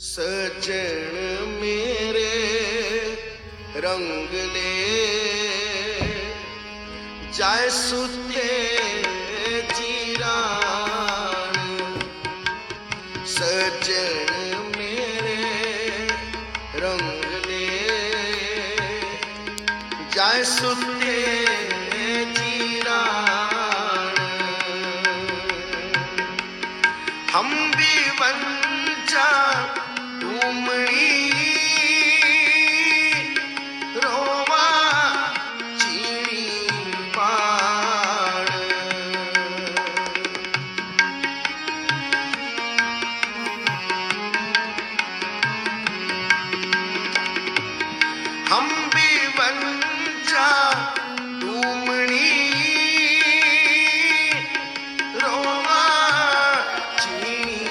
ਸਜਣ ਮੇਰੇ ਰੰਗ ਲੈ ਜੈ ਸੁਤੇ ਜੀਰਾਨ। ਸਜਣ ਮੇਰੇ ਰੰਗ ਲੈ ਜਾਇ ਸੁਤੇ ਜੀਰਾਨ। ਹਮ ਵੀ ਵੰਚਾ ਹਮ ਵੀ ਵੰਚਾ ਤੁਮਣੀ ਰੋਵਾ ਚੀਣੀ